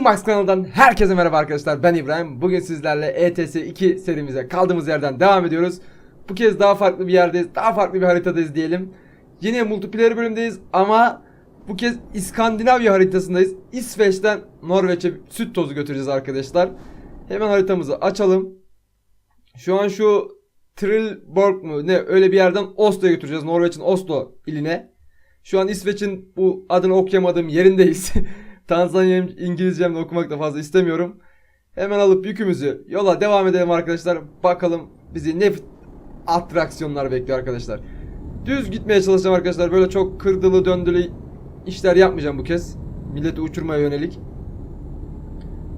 Winmax kanalından herkese merhaba arkadaşlar. Ben İbrahim. Bugün sizlerle ETS 2 serimize kaldığımız yerden devam ediyoruz. Bu kez daha farklı bir yerdeyiz daha farklı bir haritadayız diyelim. Yine multiplayer bölümdeyiz ama bu kez İskandinavya haritasındayız. İsveç'ten Norveç'e süt tozu götüreceğiz arkadaşlar. Hemen haritamızı açalım. Şu an şu Trilborg mu ne öyle bir yerden Oslo'ya götüreceğiz. Norveç'in Oslo iline. Şu an İsveç'in bu adını okuyamadığım yerindeyiz Tanzanya İngilizcemle okumak da fazla istemiyorum. Hemen alıp yükümüzü yola devam edelim arkadaşlar. Bakalım bizi ne atraksiyonlar bekliyor arkadaşlar. Düz gitmeye çalışacağım arkadaşlar. Böyle çok kırdılı döndülü işler yapmayacağım bu kez. Milleti uçurmaya yönelik.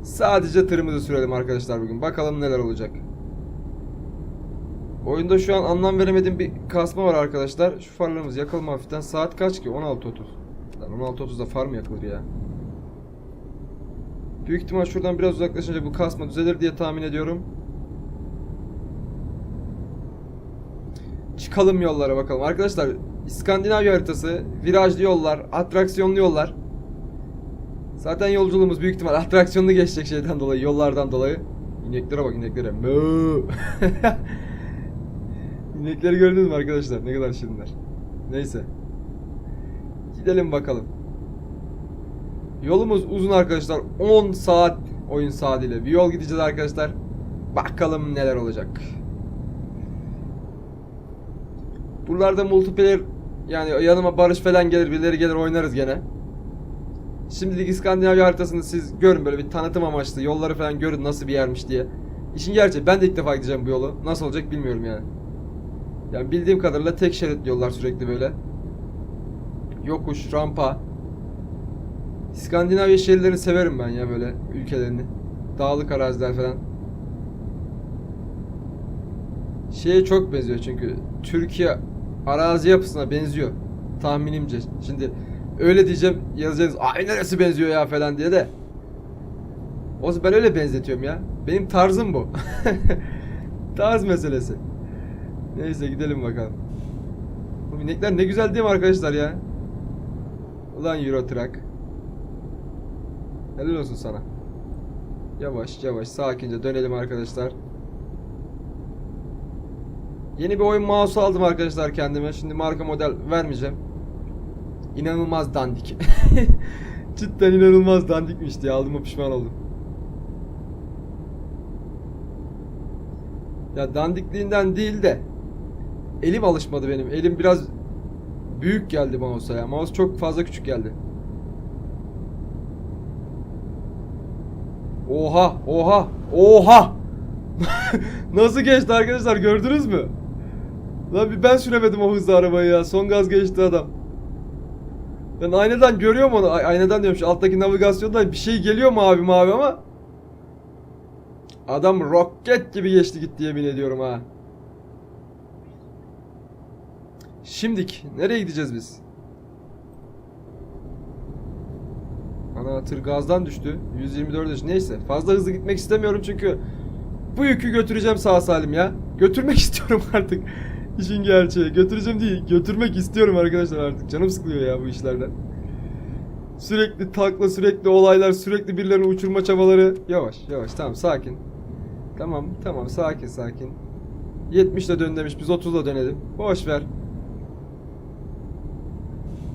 Sadece tırımızı sürelim arkadaşlar bugün. Bakalım neler olacak. Oyunda şu an anlam veremediğim bir kasma var arkadaşlar. Şu farlarımız yakalım hafiften. Saat kaç ki? 16.30. Lan 16.30'da far mı yakılır ya? Büyük ihtimal şuradan biraz uzaklaşınca bu kasma düzelir diye tahmin ediyorum. Çıkalım yollara bakalım. Arkadaşlar İskandinavya haritası, virajlı yollar, atraksiyonlu yollar. Zaten yolculuğumuz büyük ihtimal atraksiyonlu geçecek şeyden dolayı, yollardan dolayı. İneklere bak ineklere. İnekleri gördünüz mü arkadaşlar? Ne kadar şirinler. Neyse. Gidelim bakalım. Yolumuz uzun arkadaşlar. 10 saat oyun saatiyle bir yol gideceğiz arkadaşlar. Bakalım neler olacak. Buralarda multiplayer yani yanıma Barış falan gelir birileri gelir oynarız gene. Şimdilik İskandinavya haritasını siz görün böyle bir tanıtım amaçlı yolları falan görün nasıl bir yermiş diye. İşin gerçeği ben de ilk defa gideceğim bu yolu. Nasıl olacak bilmiyorum yani. Yani bildiğim kadarıyla tek şeritli yollar sürekli böyle. Yokuş, rampa. İskandinavya şehirlerini severim ben ya böyle ülkelerini. Dağlık araziler falan. Şeye çok benziyor çünkü Türkiye arazi yapısına benziyor tahminimce. Şimdi öyle diyeceğim yazacaksınız ay neresi benziyor ya falan diye de. O ben öyle benzetiyorum ya. Benim tarzım bu. Tarz meselesi. Neyse gidelim bakalım. Bu inekler ne güzel değil mi arkadaşlar ya? Ulan Euro Truck. Helal olsun sana. Yavaş yavaş sakince dönelim arkadaşlar. Yeni bir oyun mouse aldım arkadaşlar kendime. Şimdi marka model vermeyeceğim. İnanılmaz dandik. Cidden inanılmaz dandikmiş diye aldığıma pişman oldum. Ya dandikliğinden değil de elim alışmadı benim. Elim biraz büyük geldi mouse'a ya. Mouse çok fazla küçük geldi. Oha, oha, oha. Nasıl geçti arkadaşlar gördünüz mü? Lan bir ben süremedim o hızlı arabayı ya. Son gaz geçti adam. Ben aynadan görüyorum onu. Ay- aynadan diyorum şu alttaki navigasyonda bir şey geliyor mavi mavi ama Adam roket gibi geçti gitti yemin ediyorum ha. Şimdik nereye gideceğiz biz? Tır gazdan düştü. 124 yaş. Neyse fazla hızlı gitmek istemiyorum çünkü bu yükü götüreceğim sağ salim ya. Götürmek istiyorum artık. İşin gerçeği. Götüreceğim değil. Götürmek istiyorum arkadaşlar artık. Canım sıkılıyor ya bu işlerden. Sürekli takla, sürekli olaylar, sürekli birilerini uçurma çabaları. Yavaş, yavaş. Tamam, sakin. Tamam, tamam. Sakin, sakin. 70 ile dön demiş. Biz 30 ile dönelim. Boş ver.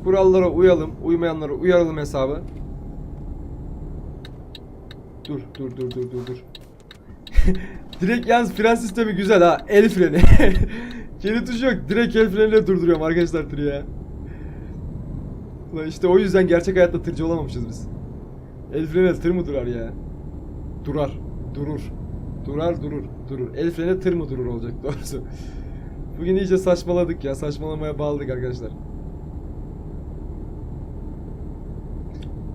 Kurallara uyalım. Uymayanlara uyaralım hesabı. Dur, dur, dur, dur, dur, dur. Direkt yalnız fren sistemi güzel ha. El freni. Geri tuşu yok. Direkt el freniyle durduruyorum arkadaşlar tırı ya. Ulan işte o yüzden gerçek hayatta tırcı olamamışız biz. El freniyle tır mı durar ya? Durar. Durur. Durar durur. Durur. El freni tır mı durur olacak doğrusu. Bugün iyice saçmaladık ya. Saçmalamaya bağladık arkadaşlar.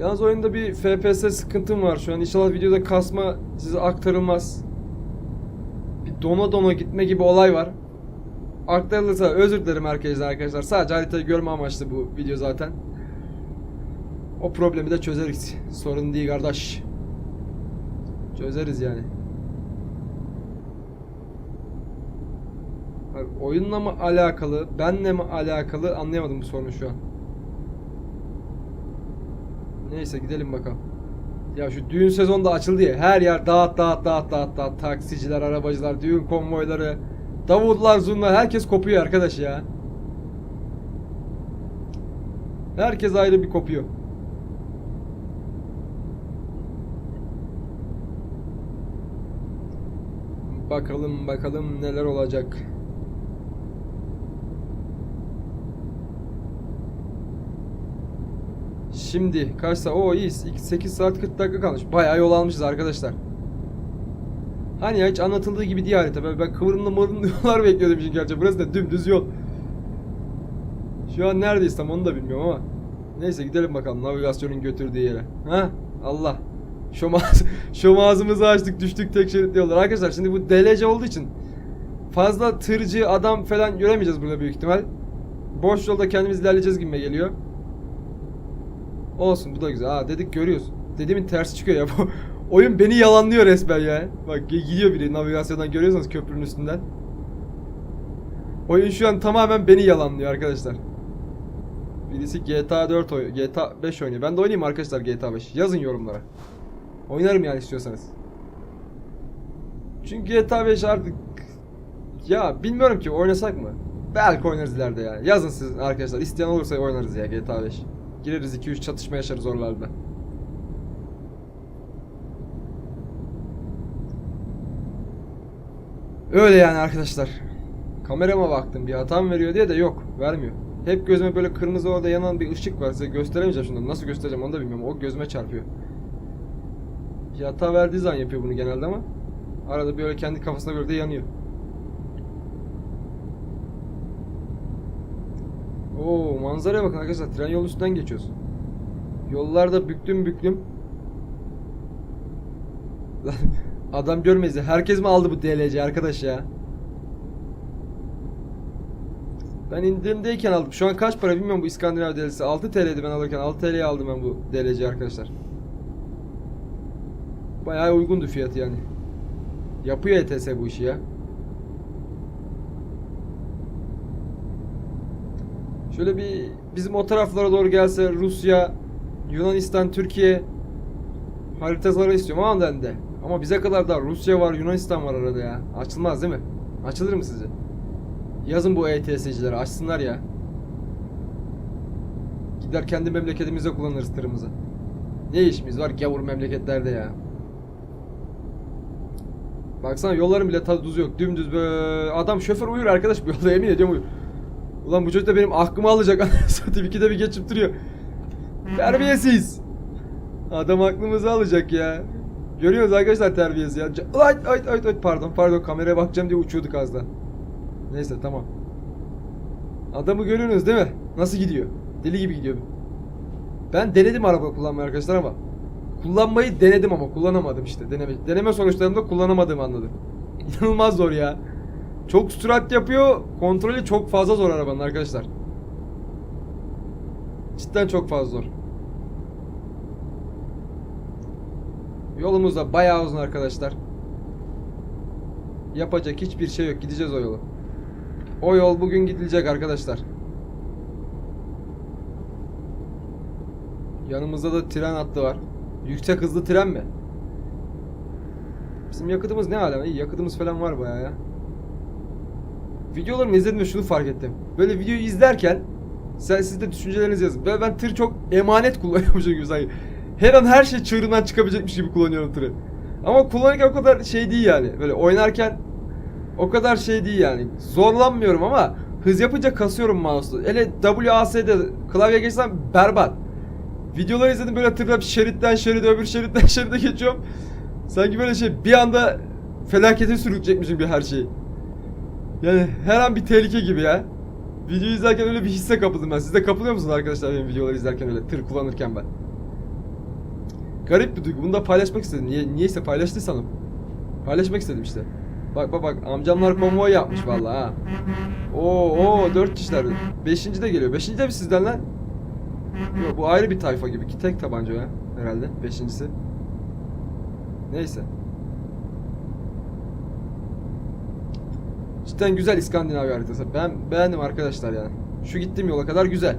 Yalnız oyunda bir FPS sıkıntım var şu an. İnşallah videoda kasma size aktarılmaz. Bir dona dona gitme gibi olay var. Aktarılırsa özür dilerim herkesten arkadaşlar. Sadece haritayı görme amaçlı bu video zaten. O problemi de çözeriz. Sorun değil kardeş. Çözeriz yani. Oyunla mı alakalı, benle mi alakalı anlayamadım bu sorunu şu an. Neyse gidelim bakalım. Ya şu düğün sezonu da açıldı ya. Her yer dağıt dağıt dağıt dağıt dağıt. Taksiciler, arabacılar, düğün konvoyları. Davullar, zurnalar. Herkes kopuyor arkadaş ya. Herkes ayrı bir kopuyor. Bakalım bakalım neler olacak. Şimdi kaç saat? Oo iyi. 8 saat 40 dakika kalmış. Bayağı yol almışız arkadaşlar. Hani ya hiç anlatıldığı gibi değil harita. Ben, ben kıvrımlı mırımlı yollar bekliyordum çünkü gerçi. Burası da dümdüz yol. Şu an neredeyiz tam onu da bilmiyorum ama. Neyse gidelim bakalım navigasyonun götürdüğü yere. Ha? Allah. Şomaz, şomazımızı açtık düştük tek şeritli yollar. Arkadaşlar şimdi bu DLC olduğu için fazla tırcı adam falan göremeyeceğiz burada büyük ihtimal. Boş yolda kendimiz ilerleyeceğiz gibi geliyor. Olsun bu da güzel. Ha dedik görüyoruz. Dediğimin tersi çıkıyor ya. Bu oyun beni yalanlıyor resmen ya. Bak gi- gidiyor biri navigasyondan görüyorsanız köprünün üstünden. Oyun şu an tamamen beni yalanlıyor arkadaşlar. Birisi GTA 4 oynuyor. GTA 5 oynuyor. Ben de oynayayım arkadaşlar GTA 5. Yazın yorumlara. Oynarım yani istiyorsanız. Çünkü GTA 5 artık ya bilmiyorum ki oynasak mı? Belki oynarız ileride ya. Yazın siz arkadaşlar. İsteyen olursa oynarız ya GTA 5. Gireriz 2-3 çatışma yaşarız oralarda. Öyle yani arkadaşlar. Kamerama baktım bir hatam veriyor diye de yok. Vermiyor. Hep gözüme böyle kırmızı orada yanan bir ışık var. Size gösteremeyeceğim şimdi. Nasıl göstereceğim onu da bilmiyorum. O gözüme çarpıyor. Bir hata verdiği zaman yapıyor bunu genelde ama. Arada böyle kendi kafasına göre de yanıyor. Oo manzaraya bakın arkadaşlar. Tren yol üstünden geçiyoruz. Yollarda büklüm. Lan Adam görmeyiz. Herkes mi aldı bu DLC arkadaş ya? Ben indirimdeyken aldım. Şu an kaç para bilmiyorum bu İskandinav DLC'si. 6 TL'ydi ben alırken. 6 TL'ye aldım ben bu DLC arkadaşlar. Bayağı uygundu fiyatı yani. Yapıyor ETS bu işi ya. Şöyle bir bizim o taraflara doğru gelse Rusya, Yunanistan, Türkiye haritaları istiyorum ama de. Ama bize kadar da Rusya var, Yunanistan var arada ya. Açılmaz değil mi? Açılır mı sizce? Yazın bu ETS'cileri açsınlar ya. Gider kendi memleketimize kullanırız tırımızı. Ne işimiz var gavur memleketlerde ya. Baksana yolların bile tadı tuzu yok. Dümdüz böyle adam şoför uyur arkadaş bu yolda yemin ediyorum uyur. Ulan bu çocuk da benim aklımı alacak. Satayım ikide bir geçip duruyor. Terbiyesiz. Adam aklımızı alacak ya. Görüyoruz arkadaşlar terbiyesiz ya. Ay ay ay ay pardon pardon kameraya bakacağım diye uçuyorduk az daha. Neyse tamam. Adamı görüyorsunuz değil mi? Nasıl gidiyor? Deli gibi gidiyor. Ben denedim araba kullanmayı arkadaşlar ama kullanmayı denedim ama kullanamadım işte. Deneme, deneme sonuçlarında kullanamadığımı anladım. İnanılmaz zor ya. Çok sürat yapıyor. Kontrolü çok fazla zor arabanın arkadaşlar. Cidden çok fazla zor. Yolumuz da bayağı uzun arkadaşlar. Yapacak hiçbir şey yok. Gideceğiz o yolu. O yol bugün gidilecek arkadaşlar. Yanımızda da tren hattı var. Yüksek hızlı tren mi? Bizim yakıtımız ne alem? İyi yakıtımız falan var bayağı ya. Videolarımı izledim ve şunu fark ettim. Böyle videoyu izlerken sen siz de düşüncelerinizi yazın. Ben, ben tır çok emanet kullanıyormuşum gibi sanki. Her an her şey çığırından çıkabilecekmiş gibi kullanıyorum tırı. Ama kullanırken o kadar şey değil yani. Böyle oynarken o kadar şey değil yani. Zorlanmıyorum ama hız yapınca kasıyorum mouse'u. Hele WAS'de klavye geçsem berbat. Videoları izledim böyle tırda bir şeritten şeride öbür şeritten şeride geçiyorum. Sanki böyle şey bir anda felakete sürükleyecekmişim bir her şeyi. Yani her an bir tehlike gibi ya. Video izlerken öyle bir hisse kapıldım ben. Siz de kapılıyor musunuz arkadaşlar benim videoları izlerken öyle tır kullanırken ben? Garip bir duygu. Bunu da paylaşmak istedim. Niye, niyeyse paylaştıysam. Paylaşmak istedim işte. Bak bak bak amcamlar konvoy yapmış vallahi ha. Oo oo dört kişiler. Beşinci de geliyor. Beşinci de mi sizden lan? Yok bu ayrı bir tayfa gibi ki tek tabanca ya herhalde beşincisi. Neyse. Cidden güzel İskandinavya haritası. Ben beğendim arkadaşlar yani. Şu gittiğim yola kadar güzel.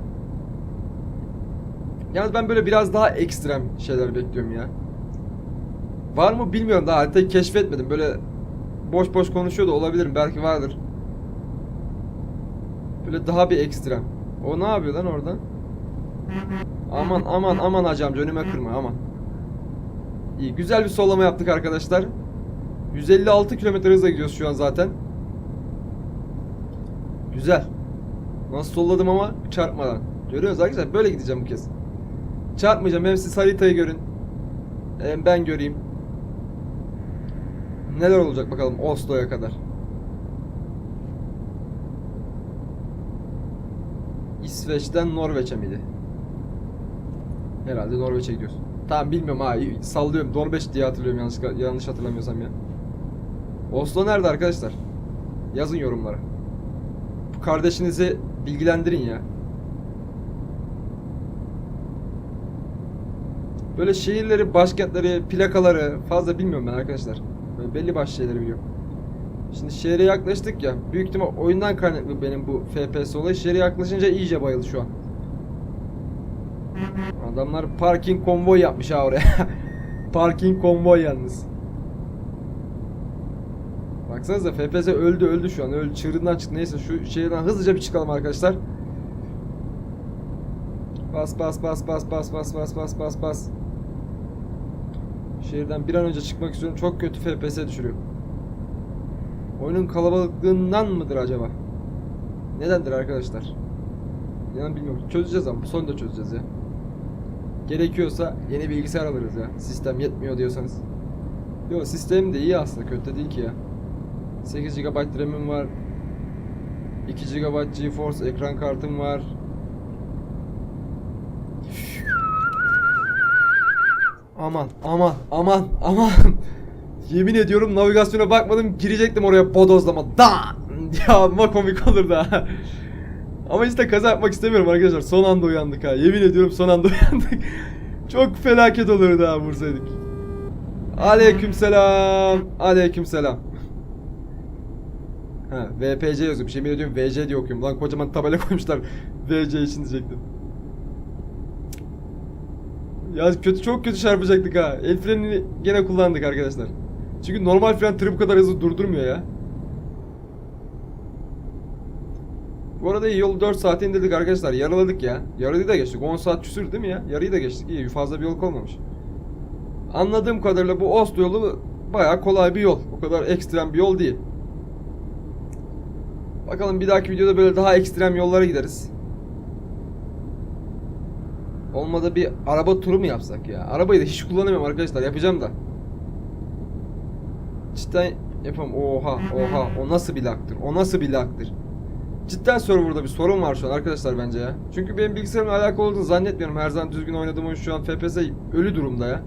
Yalnız ben böyle biraz daha ekstrem şeyler bekliyorum ya. Var mı bilmiyorum daha haritayı keşfetmedim. Böyle boş boş konuşuyor da olabilirim. Belki vardır. Böyle daha bir ekstrem. O ne yapıyor lan orada? Aman aman aman hacı amca önüme kırma aman. İyi güzel bir sollama yaptık arkadaşlar. 156 km hızla gidiyoruz şu an zaten. Güzel. Nasıl solladım ama çarpmadan. Görüyorsunuz arkadaşlar böyle gideceğim bu kez. Çarpmayacağım hem siz haritayı görün. Hem ben göreyim. Neler olacak bakalım Oslo'ya kadar. İsveç'ten Norveç'e miydi? Herhalde Norveç'e gidiyoruz. Tamam bilmiyorum ha sallıyorum Norveç diye hatırlıyorum yanlış, yanlış hatırlamıyorsam ya. Oslo nerede arkadaşlar? Yazın yorumlara. Kardeşinizi bilgilendirin ya. Böyle şehirleri, başkentleri, plakaları fazla bilmiyorum ben arkadaşlar. Böyle belli başlı şeyleri biliyorum. Şimdi şehre yaklaştık ya. Büyük ihtimal oyundan kaynaklı benim bu FPS olayı. Şehre yaklaşınca iyice bayıldı şu an. Adamlar parking konvoy yapmış ha oraya. parking konvoy yalnız. Baksanıza FPS öldü öldü şu an. Öldü çığırından çıktı. Neyse şu şehirden hızlıca bir çıkalım arkadaşlar. Bas bas bas bas bas bas bas bas bas bas. Şehirden bir an önce çıkmak istiyorum. Çok kötü FPS düşürüyor. Oyunun kalabalıklığından mıdır acaba? Nedendir arkadaşlar? Yani bilmiyorum. Çözeceğiz ama. Bu sonu da çözeceğiz ya. Gerekiyorsa yeni bilgisayar alırız ya. Sistem yetmiyor diyorsanız. Yo sistem de iyi aslında. Kötü de değil ki ya. 8 GB RAM'im var. 2 GB GeForce ekran kartım var. Aman aman aman aman. Yemin ediyorum navigasyona bakmadım girecektim oraya bodozlama. Da! Ya ama komik olur da. Ama işte kaza yapmak istemiyorum arkadaşlar. Son anda uyandık ha. Yemin ediyorum son anda uyandık. Çok felaket olurdu ha vursaydık. Aleykümselam. Aleykümselam. VPC yazıyor. Yemin ediyorum VC diye okuyorum. Lan kocaman tabela koymuşlar. VC için diyecektim. Ya kötü çok kötü çarpacaktık ha. El frenini gene kullandık arkadaşlar. Çünkü normal fren tırı bu kadar hızlı durdurmuyor ya. Bu arada iyi yolu 4 saate indirdik arkadaşlar. Yarıladık ya. Yarıyı da geçtik. 10 saat küsür değil mi ya? Yarıyı da geçtik. İyi fazla bir yol olmamış. Anladığım kadarıyla bu Oslo yolu bayağı kolay bir yol. O kadar ekstrem bir yol değil. Bakalım bir dahaki videoda böyle daha ekstrem yollara gideriz. Olmadı bir araba turu mu yapsak ya? Arabayı da hiç kullanamıyorum arkadaşlar. Yapacağım da. Cidden yapamam. Oha oha. O nasıl bir laktır? O nasıl bir laktır? Cidden serverda bir sorun var şu an arkadaşlar bence ya. Çünkü benim bilgisayarımla alakalı olduğunu zannetmiyorum. Her zaman düzgün oynadığım oyun şu an FPS ölü durumda ya.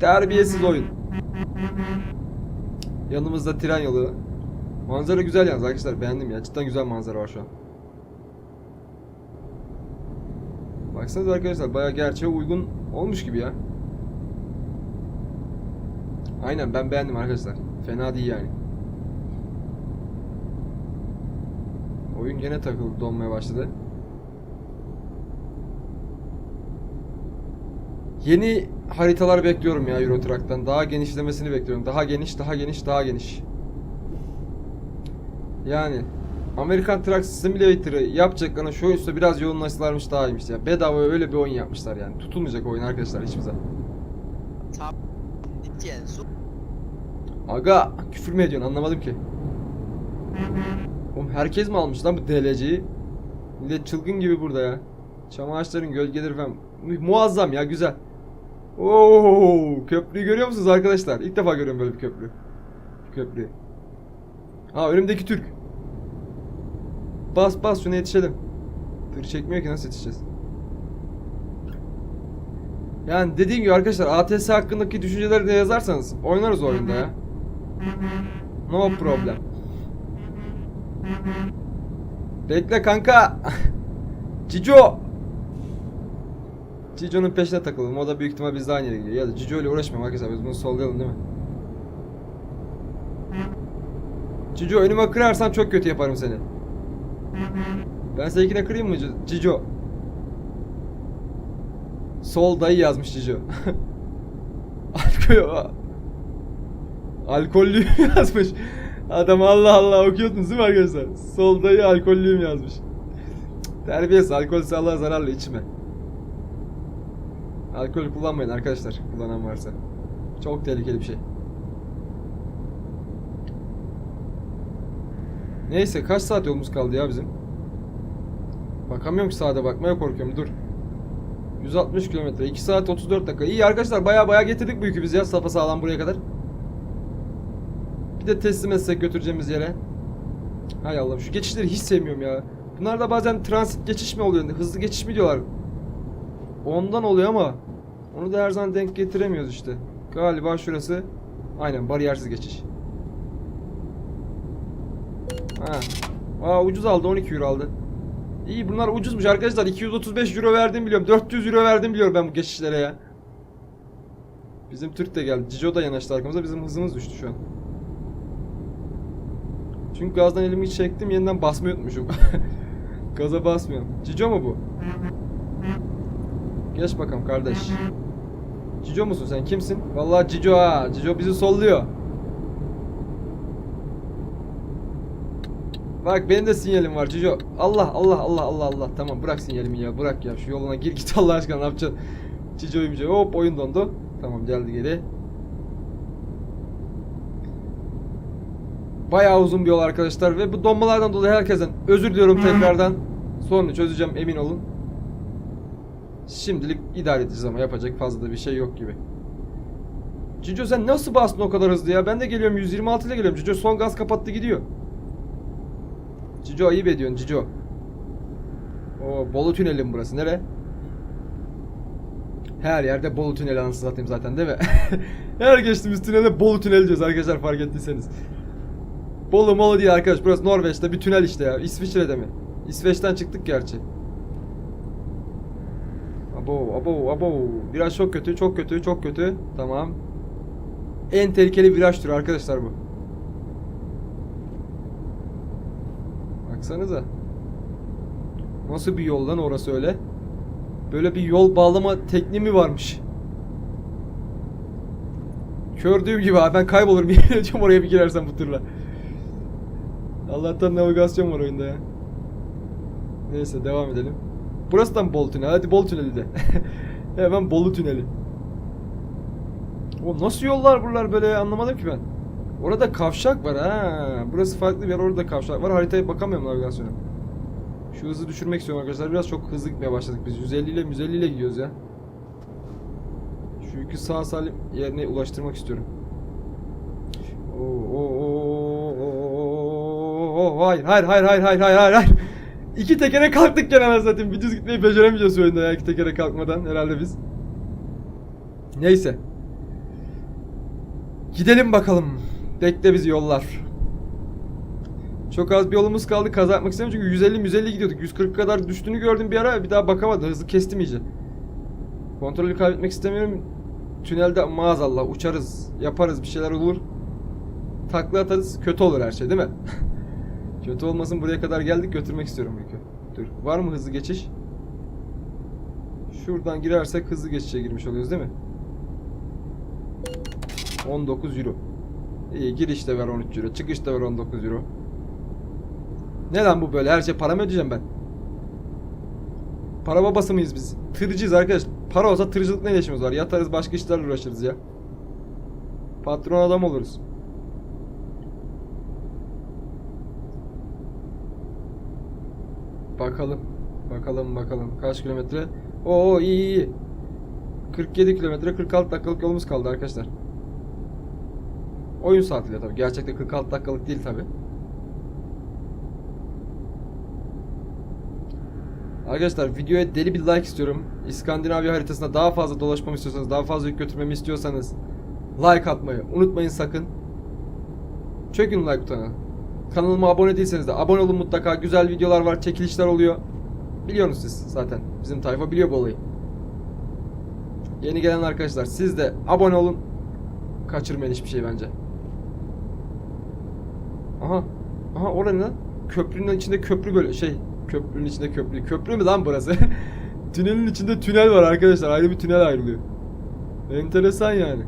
Terbiyesiz oyun. Yanımızda tren yolu. Manzara güzel yalnız arkadaşlar beğendim ya. Cidden güzel manzara var şu an. Baksanıza arkadaşlar bayağı gerçeğe uygun olmuş gibi ya. Aynen ben beğendim arkadaşlar. Fena değil yani. Oyun gene takıldı donmaya başladı. Yeni haritalar bekliyorum ya Euro. Daha genişlemesini bekliyorum. Daha geniş, daha geniş, daha geniş. Yani Amerikan Truck Simulator'ı yapacaklarına şu üstte biraz yoğunlaşsalarmış daha iyiymiş ya. Bedava öyle bir oyun yapmışlar yani. Tutulmayacak oyun arkadaşlar hiçbir zaman. Aga küfür mü ediyorsun anlamadım ki. Oğlum herkes mi almış lan bu DLC'yi? Millet çılgın gibi burada ya. Çam ağaçların gölgeleri falan. Mu- Muazzam ya güzel. Oo, köprüyü görüyor musunuz arkadaşlar? İlk defa görüyorum böyle bir köprü. Köprü. Ha önümdeki Türk. Bas bas şuna yetişelim. Tır çekmiyor ki nasıl yetişeceğiz? Yani dediğim gibi arkadaşlar ATS hakkındaki düşünceleri de yazarsanız oynarız oyunda ya. No problem. Bekle kanka. Cico. Cico'nun peşine takılalım. O da büyük ihtimal bizle aynı yere gidiyor. Ya da Cico ile uğraşmayalım arkadaşlar. Biz bunu sollayalım değil mi? Cico önüme kırarsan çok kötü yaparım seni. Ben seninkine kırayım mı Ci- Cico? Sol dayı yazmış Cico. okuyor. Alkollüyüm yazmış. Adam Allah Allah okuyordunuz değil mi arkadaşlar? Soldayı alkollüyüm yazmış. Terbiyesiz alkol sağlığa zararlı içme. Alkol kullanmayın arkadaşlar kullanan varsa. Çok tehlikeli bir şey. Neyse kaç saat yolumuz kaldı ya bizim? Bakamıyorum ki saate bakmaya korkuyorum dur. 160 kilometre 2 saat 34 dakika. İyi arkadaşlar baya baya getirdik bu yükü biz ya sapa sağlam buraya kadar. Bir de teslim etsek götüreceğimiz yere. Hay Allah'ım şu geçişleri hiç sevmiyorum ya. Bunlar da bazen transit geçiş mi oluyor? Hızlı geçiş mi diyorlar? Ondan oluyor ama onu da her zaman denk getiremiyoruz işte. Galiba şurası aynen bariyersiz geçiş. Ha. Aa ucuz aldı 12 euro aldı. İyi bunlar ucuzmuş arkadaşlar. 235 euro verdim biliyorum. 400 euro verdim biliyorum ben bu geçişlere ya. Bizim Türk de geldi. Cico da yanaştı arkamıza. Bizim hızımız düştü şu an. Çünkü gazdan elimi çektim yeniden basmayı unutmuşum. Gaza basmıyorum. Cico mu bu? Geç bakalım kardeş. Cico musun sen? Kimsin? Vallahi Cico ha. Cico bizi solluyor. Bak benim de sinyalim var Cico. Allah Allah Allah Allah Allah. Tamam bırak sinyalimi ya. Bırak ya. Şu yoluna gir git Allah aşkına ne yapacaksın? Cico. Hop oyun dondu. Tamam geldi geri. Bayağı uzun bir yol arkadaşlar ve bu donmalardan dolayı herkesten özür diliyorum tekrardan. Sorunu çözeceğim emin olun. Şimdilik idare edeceğiz ama yapacak fazla da bir şey yok gibi. Cico sen nasıl bastın o kadar hızlı ya? Ben de geliyorum 126 ile geliyorum. Cico son gaz kapattı gidiyor. Cico ayıp ediyorsun Cico. O Bolu tüneli burası? Nere? Her yerde Bolu tüneli anasını satayım zaten değil mi? Her geçtiğimiz tünelde Bolu tüneli diyoruz arkadaşlar fark ettiyseniz. Bolu molu değil arkadaş burası Norveç'te bir tünel işte ya. İsviçre'de mi? İsveç'ten çıktık gerçi. Abo abo abo. Viraj çok kötü çok kötü çok kötü. Tamam. En tehlikeli viraj türü arkadaşlar bu. Baksanıza. Nasıl bir yol lan orası öyle? Böyle bir yol bağlama tekniği mi varmış? Gördüğüm gibi abi ben kaybolurum ediyorum oraya bir girersem bu turla. Allah'tan navigasyon var oyunda ya. Neyse devam edelim. Burası da mı Bolu Tüneli? Hadi Bolu Tüneli de. Hemen Bolu Tüneli. O nasıl yollar buralar böyle anlamadım ki ben. Orada kavşak var ha. Burası farklı bir yer orada kavşak var. Haritaya bakamıyorum navigasyona. Şu hızı düşürmek istiyorum arkadaşlar. Biraz çok hızlı gitmeye başladık biz. 150 ile 150 ile gidiyoruz ya. Şu yükü sağ salim yerine ulaştırmak istiyorum. Oo, oo, oo, oo, oo, hayır, hayır, hayır, hayır, hayır, hayır, hayır. İki tekere kalktık gene zaten. Bir düz gitmeyi beceremeyeceğiz oyunda ya iki tekere kalkmadan herhalde biz. Neyse. Gidelim bakalım. Bekle bizi yollar. Çok az bir yolumuz kaldı. Kaza istemiyorum çünkü 150 150 gidiyorduk. 140 kadar düştüğünü gördüm bir ara. Bir daha bakamadım. Hızı kestim iyice. Kontrolü kaybetmek istemiyorum. Tünelde maazallah uçarız. Yaparız bir şeyler olur. Takla atarız. Kötü olur her şey değil mi? Kötü olmasın buraya kadar geldik götürmek istiyorum yükü. Dur. Var mı hızlı geçiş? Şuradan girersek hızlı geçişe girmiş oluyoruz değil mi? 19 euro. İyi girişte ver 13 euro. Çıkışta ver 19 euro. Neden bu böyle? Her şey para mı ödeyeceğim ben? Para babası mıyız biz? Tırcıyız arkadaş. Para olsa tırcılık ne işimiz var? Yatarız başka işlerle uğraşırız ya. Patron adam oluruz. Bakalım. Bakalım bakalım. Kaç kilometre? Oo iyi iyi. 47 kilometre 46 dakikalık yolumuz kaldı arkadaşlar. Oyun saatiyle tabii. Gerçekte 46 dakikalık değil tabii. Arkadaşlar videoya deli bir like istiyorum. İskandinavya haritasında daha fazla dolaşmamı istiyorsanız, daha fazla yük götürmemi istiyorsanız like atmayı unutmayın sakın. Çökün like butonuna. Kanalıma abone değilseniz de abone olun mutlaka. Güzel videolar var, çekilişler oluyor. Biliyorsunuz siz zaten. Bizim tayfa biliyor bu olayı. Yeni gelen arkadaşlar siz de abone olun. Kaçırmayın hiçbir şey bence. Aha. Aha orada ne? Köprünün içinde köprü böyle şey. Köprünün içinde köprü. Köprü mü lan burası? Tünelin içinde tünel var arkadaşlar. Ayrı bir tünel ayrılıyor. Enteresan yani.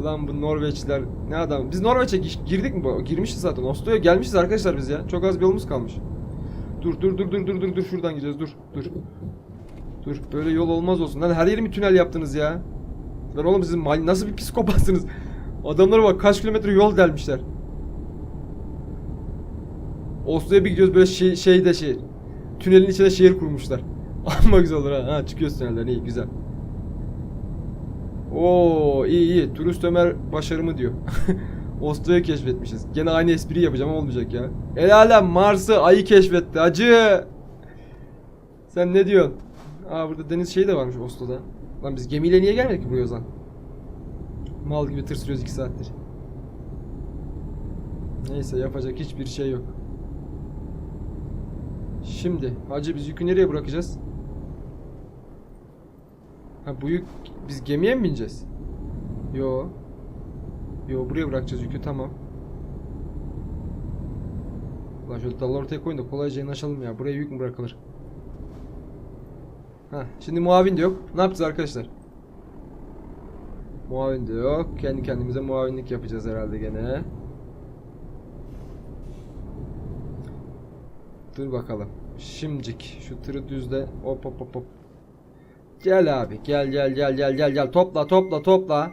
Ulan bu Norveçliler ne adam. Biz Norveç'e gi- girdik mi bu? Girmişiz zaten. Oslo'ya gelmişiz arkadaşlar biz ya. Çok az bir yolumuz kalmış. Dur dur dur dur dur dur dur şuradan gideceğiz dur dur. Dur böyle yol olmaz olsun. Lan her yeri mi tünel yaptınız ya? Lan oğlum siz nasıl bir psikopatsınız? Adamlara bak kaç kilometre yol delmişler. Oslo'ya bir gidiyoruz böyle şey, şeyde şey. Tünelin içine şehir kurmuşlar. Ama güzel olur ha. Ha çıkıyoruz tünelden iyi güzel. Oo iyi iyi. Turist Ömer başarımı diyor. Oslo'yu keşfetmişiz. Gene aynı espriyi yapacağım ama olmayacak ya. El alem Mars'ı ayı keşfetti acı. Sen ne diyorsun? Aa burada deniz şeyi de varmış Oslo'da. Lan biz gemiyle niye gelmedik ki buraya o zaman? Mal gibi tırsıyoruz 2 saattir. Neyse yapacak hiçbir şey yok. Şimdi hacı biz yükü nereye bırakacağız? Ha bu yük biz gemiye mi bineceğiz? Yo. Yo buraya bırakacağız yükü tamam. Lan şöyle dallar ortaya koyun da kolayca yanaşalım ya. Buraya yük mü bırakılır? Ha şimdi muavin de yok. Ne yapacağız arkadaşlar? Muavin de yok. Kendi kendimize muavinlik yapacağız herhalde gene. Dur bakalım. Şimdicik şu tırı düzle. Hop hop hop. Gel abi. Gel gel gel gel gel gel. Topla topla topla.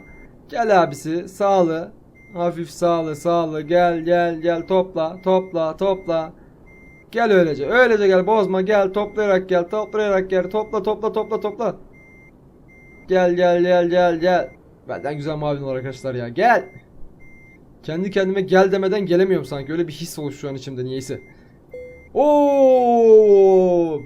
Gel abisi. Sağlı. Hafif sağlı sağlı. Gel gel gel. Topla topla topla. Gel öylece. Öylece gel. Bozma. Gel. Toplayarak gel. Toplayarak gel. Topla topla topla topla. Gel gel gel gel gel. Benden güzel mavin var arkadaşlar ya. Gel. Kendi kendime gel demeden gelemiyorum sanki. Öyle bir his oluştu şu an içimde niyeyse. Oo!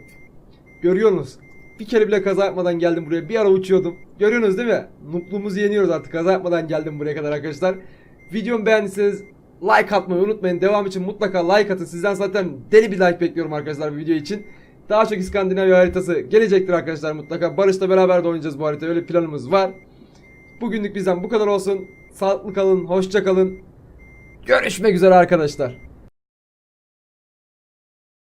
Görüyorsunuz. Bir kere bile kaza yapmadan geldim buraya. Bir ara uçuyordum. Görüyorsunuz değil mi? Mutluluğumuzu yeniyoruz artık. Kaza yapmadan geldim buraya kadar arkadaşlar. Videomu beğendiyseniz like atmayı unutmayın. Devam için mutlaka like atın. Sizden zaten deli bir like bekliyorum arkadaşlar bu video için. Daha çok İskandinavya haritası gelecektir arkadaşlar mutlaka. Barış'la beraber de oynayacağız bu haritayı. Öyle planımız var. Bugünlük bizden bu kadar olsun. Sağlıklı kalın, hoşça kalın. Görüşmek üzere arkadaşlar.